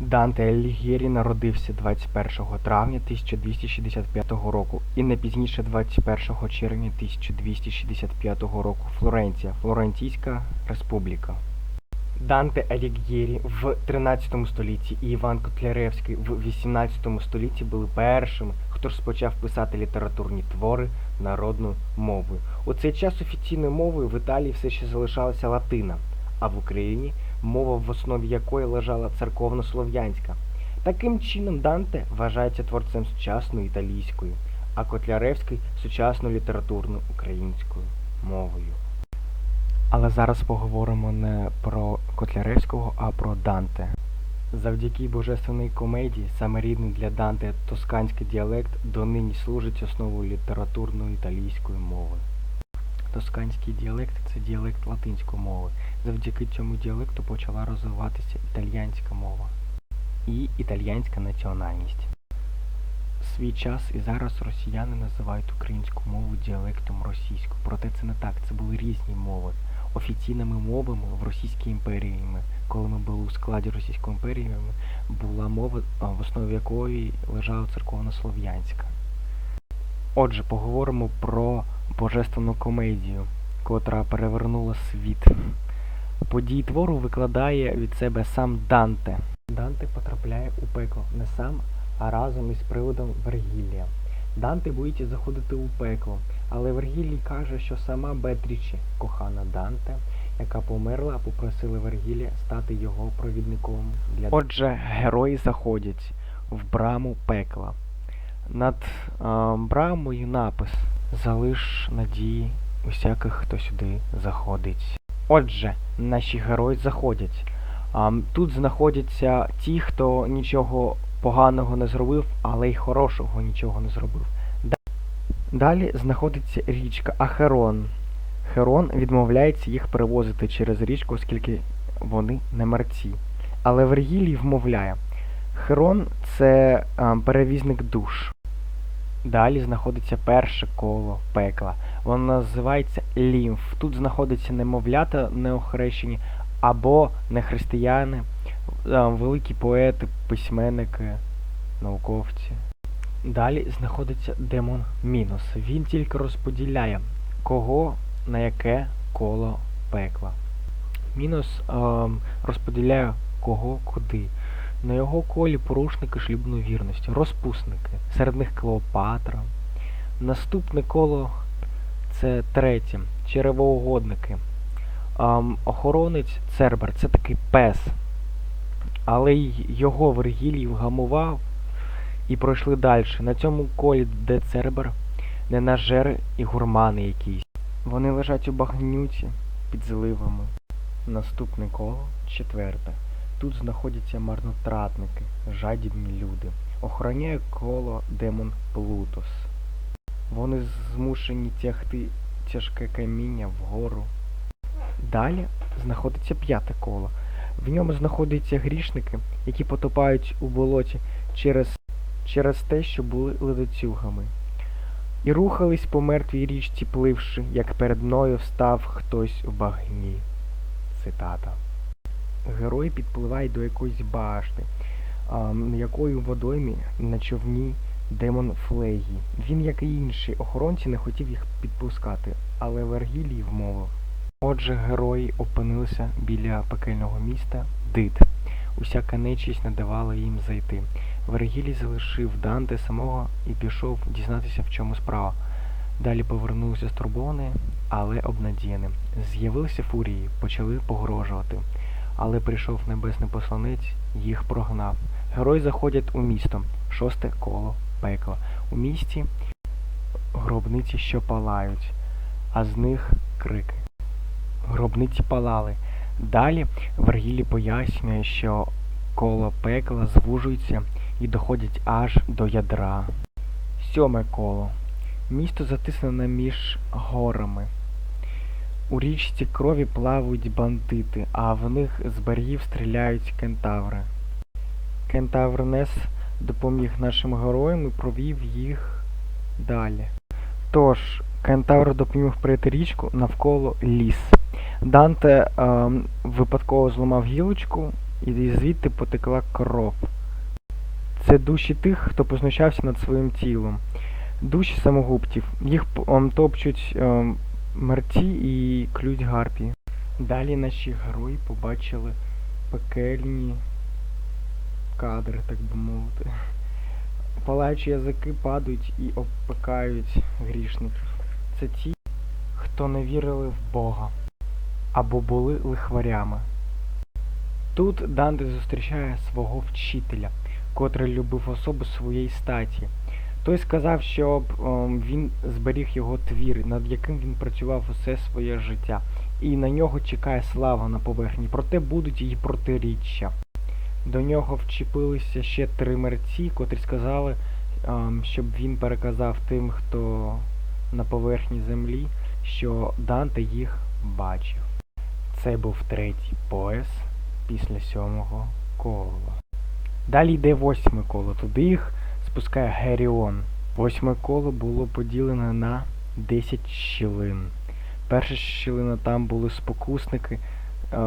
Данте Алігєрі народився 21 травня 1265 року і не пізніше 21 червня 1265 року Флоренція, Флорентійська республіка. Данте Алігєрі в 13 столітті і Іван Котляревський в 18 столітті були першими, хто розпочав писати літературні твори народною мовою. У цей час офіційною мовою в Італії все ще залишалася латина, а в Україні мова в основі якої лежала церковно-слов'янська. Таким чином Данте вважається творцем сучасної італійської, а Котляревський сучасною літературно українською мовою. Але зараз поговоримо не про Котляревського, а про Данте. Завдяки божественній комедії саме рідний для Данте тосканський діалект донині служить основою літературної італійської мови. Тосканський діалект це діалект латинської мови. Завдяки цьому діалекту почала розвиватися італьянська мова і італьянська національність. Свій час і зараз росіяни називають українську мову діалектом російською. Проте це не так, це були різні мови. Офіційними мовами в Російській імперії, коли ми були у складі Російської імперії, була мова, в основі якої лежала церковно-слов'янська. Отже, поговоримо про божественну комедію, котра перевернула світ. Події твору викладає від себе сам Данте. Данте потрапляє у пекло не сам, а разом із приводом Вергілія. Данте боїться заходити у пекло, але Вергілій каже, що сама Бетрічі, кохана Данте, яка померла, попросила Вергілія стати його провідником для Отже, герої заходять в браму пекла. Над е, брамою напис Залиш надії усяких, хто сюди заходить. Отже, наші герої заходять. Тут знаходяться ті, хто нічого поганого не зробив, але й хорошого нічого не зробив. Далі знаходиться річка Ахерон. Херон відмовляється їх перевозити через річку, оскільки вони не мерці. Але Вергілій вмовляє. Херон це перевізник душ. Далі знаходиться перше коло пекла. Воно називається лімф. Тут знаходяться немовлята неохрещені або нехристияни, е, великі поети, письменники, науковці. Далі знаходиться демон Мінус. Він тільки розподіляє, кого на яке коло пекла. Мінус е, розподіляє кого куди. На його колі порушники шлюбної вірності, розпусники, серед них Клеопатра. Наступне коло це третє, черевоугодники. Охоронець Цербер це такий пес. Але його Вергілій вгамував і пройшли далі. На цьому колі, де Цербер, ненажери і гурмани якісь. Вони лежать у багнюці під зливами. Наступне коло четверте. Тут знаходяться марнотратники, жадібні люди. Охороняє коло демон Плутос. Вони змушені тягти тяжке каміння вгору. Далі знаходиться п'яте коло. В ньому знаходяться грішники, які потопають у болоті через, через те, що були ледоцюгами. І рухались по мертвій річці, пливши, як перед мною встав хтось у багні. Цитата. Герой підпливає до якоїсь башти, якої у водоймі на човні демон Флегі. Він, як і інші охоронці, не хотів їх підпускати, але Вергілій вмовив. Отже, герої опинилися біля пекельного міста Дид. Усяка нечість не давала їм зайти. Вергілій залишив Данте самого і пішов дізнатися, в чому справа. Далі повернувся стурбований, але обнадіяним. З'явилися фурії, почали погрожувати. Але прийшов небесний посланець, їх прогнав. Герої заходять у місто, шосте коло пекла. У місті гробниці, що палають, а з них крики. Гробниці палали. Далі Вергілі пояснює, що коло пекла звужується і доходять аж до ядра. Сьоме коло. Місто затиснене між горами. У річці крові плавають бандити, а в них з берегів стріляють кентаври. Кентавр Нес допоміг нашим героям і провів їх далі. Тож, кентавр допоміг пройти річку навколо ліс. Данте ем, випадково зламав гілочку і звідти потекла кров. Це душі тих, хто познущався над своїм тілом. Душі самогубців. Їх ем, топчуть ем, мерці і клють гарпії. Далі наші герої побачили пекельні кадри, так би мовити. Палаючі язики падають і обпекають грішників. Це ті, хто не вірили в Бога або були лихварями. Тут Данте зустрічає свого вчителя, котрий любив особу своєї статі. Той сказав, щоб ем, він зберіг його твір, над яким він працював усе своє життя, і на нього чекає слава на поверхні, проте будуть її протиріччя. До нього вчепилися ще три мерці, котрі сказали, ем, щоб він переказав тим, хто на поверхні землі, що Данте їх бачив. Це був третій пояс після сьомого кола. Далі йде восьме коло. Туди їх спускає Геріон. Восьме коло було поділене на 10 щілин. Перша щілина там були спокусники, е,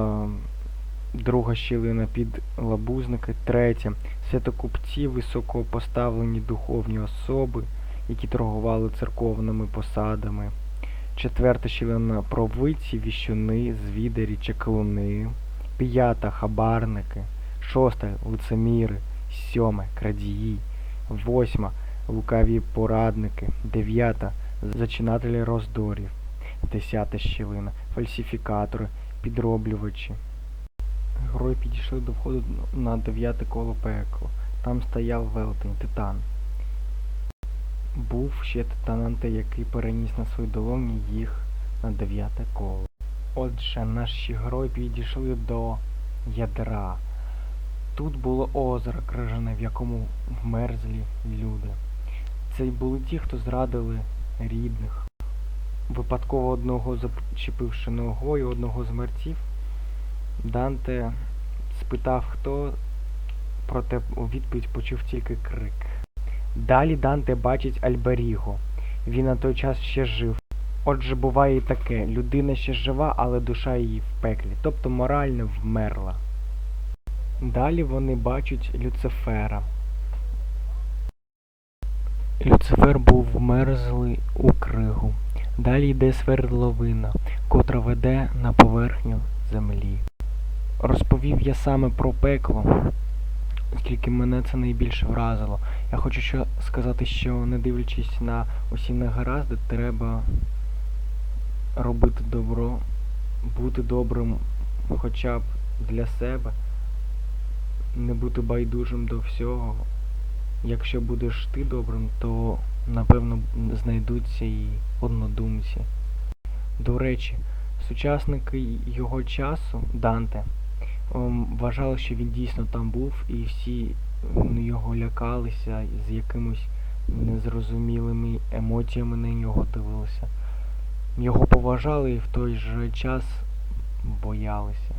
друга щілина під лабузники, третя святокупці, високопоставлені духовні особи, які торгували церковними посадами. Четверта щілина провидці, віщуни, звідарі, чаклуни. П'ята хабарники, шоста лицеміри, сьома крадії, восьма лукаві порадники, дев'ята зачинателі роздорів, десята щілина, фальсифікатори, підроблювачі. Герої підійшли до входу на дев'яте коло пекла. Там стояв велетень, титан. Був ще титананте, який переніс на свої долоні їх на дев'яте коло. Отже, наші герої підійшли до ядра. Тут було озеро крижане, в якому вмерзлі люди. Це й були ті, хто зрадили рідних. Випадково одного зачепивши ногою одного з мерців, Данте спитав, хто, проте у відповідь почув тільки крик. Далі Данте бачить Альберіго. Він на той час ще жив. Отже, буває і таке, людина ще жива, але душа її в пеклі, тобто морально вмерла. Далі вони бачать Люцифера. Люцифер був вмерзлий у кригу. Далі йде свердловина, котра веде на поверхню землі. Розповів я саме про пекло, оскільки мене це найбільше вразило. Я хочу що сказати, що не дивлячись на усі негаразди, треба робити добро, бути добрим хоча б для себе, не бути байдужим до всього. Якщо будеш ти добрим, то напевно знайдуться і однодумці. До речі, сучасники його часу, Данте, ем, вважали, що він дійсно там був, і всі його лякалися, з якимось незрозумілими емоціями на нього дивилися. Його поважали і в той же час боялися.